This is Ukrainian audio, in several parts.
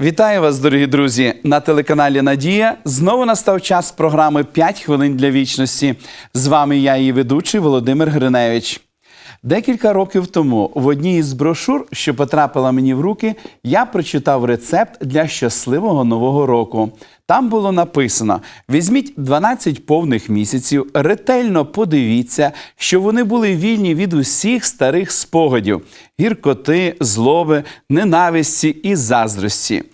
Вітаю вас, дорогі друзі! На телеканалі Надія знову настав час програми «5 хвилин для вічності. З вами я, її ведучий Володимир Гриневич. Декілька років тому в одній із брошур, що потрапила мені в руки, я прочитав рецепт для щасливого нового року. Там було написано: візьміть 12 повних місяців, ретельно подивіться, що вони були вільні від усіх старих спогадів, гіркоти, злоби, ненависті і заздрості.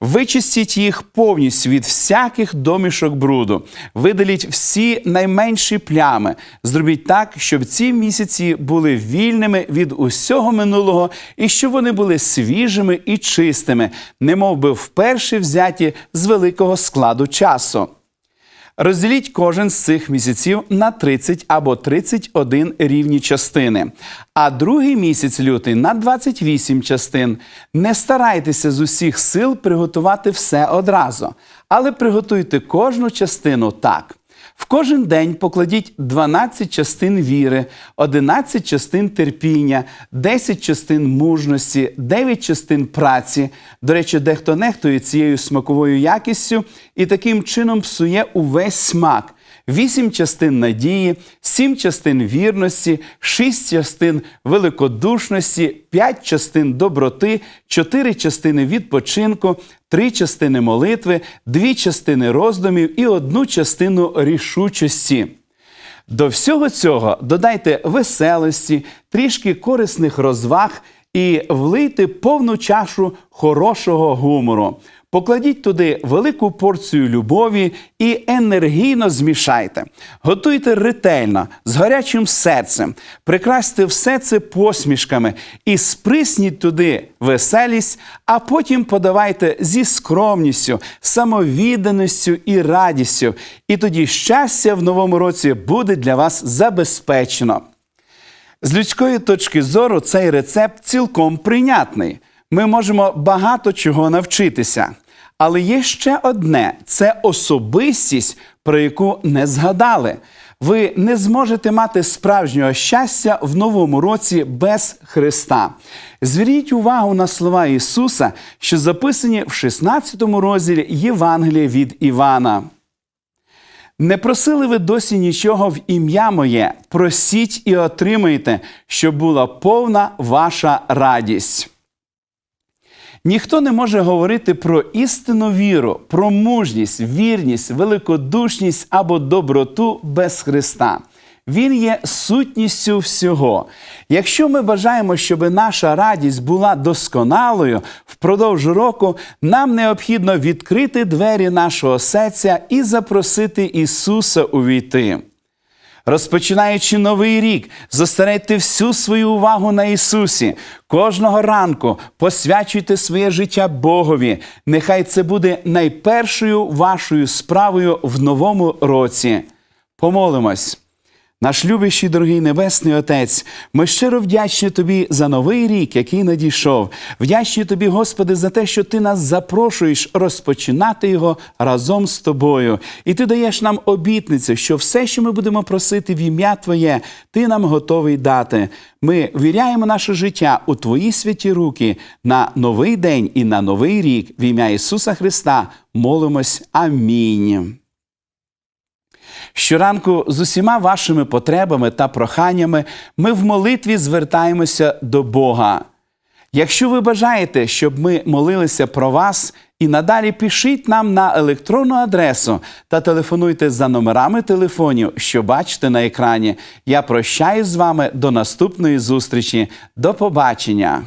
Вичистіть їх повністю від всяких домішок бруду, видаліть всі найменші плями. Зробіть так, щоб ці місяці були вільними від усього минулого і щоб вони були свіжими і чистими, немов би вперше взяті з великого складу часу. Розділіть кожен з цих місяців на 30 або 31 рівні частини, а другий місяць лютий на 28 частин. Не старайтеся з усіх сил приготувати все одразу, але приготуйте кожну частину так. В кожен день покладіть 12 частин віри, 11 частин терпіння, 10 частин мужності, 9 частин праці. До речі, дехто нехтує цією смаковою якістю і таким чином псує увесь смак. Вісім частин надії, сім частин вірності, шість частин великодушності, п'ять частин доброти, чотири частини відпочинку, три частини молитви, дві частини роздумів і одну частину рішучості. До всього цього додайте веселості, трішки корисних розваг і влийте повну чашу хорошого гумору. Покладіть туди велику порцію любові і енергійно змішайте. Готуйте ретельно, з гарячим серцем, прикрасьте все це посмішками і сприсніть туди веселість, а потім подавайте зі скромністю, самовідданістю і радістю. І тоді щастя в новому році буде для вас забезпечено. З людської точки зору цей рецепт цілком прийнятний. Ми можемо багато чого навчитися. Але є ще одне це особистість, про яку не згадали. Ви не зможете мати справжнього щастя в новому році без Христа. Зверніть увагу на слова Ісуса, що записані в 16 розділі Євангелія від Івана. Не просили ви досі нічого в ім'я моє, просіть і отримайте, щоб була повна ваша радість. Ніхто не може говорити про істинну віру, про мужність, вірність, великодушність або доброту без Христа. Він є сутністю всього. Якщо ми бажаємо, щоб наша радість була досконалою впродовж року, нам необхідно відкрити двері нашого серця і запросити Ісуса увійти. Розпочинаючи новий рік, зосередьте всю свою увагу на Ісусі. Кожного ранку посвячуйте своє життя Богові. Нехай це буде найпершою вашою справою в новому році. Помолимось. Наш любящий дорогий Небесний Отець, ми щиро вдячні Тобі за новий рік, який надійшов. Вдячні Тобі, Господи, за те, що Ти нас запрошуєш розпочинати його разом з тобою. І Ти даєш нам обітницю, що все, що ми будемо просити в ім'я Твоє, Ти нам готовий дати. Ми віряємо наше життя у Твої святі руки на новий день і на новий рік. В ім'я Ісуса Христа молимось. Амінь. Щоранку з усіма вашими потребами та проханнями ми в молитві звертаємося до Бога. Якщо ви бажаєте, щоб ми молилися про вас, і надалі пишіть нам на електронну адресу та телефонуйте за номерами телефонів, що бачите на екрані. Я прощаюсь з вами до наступної зустрічі. До побачення!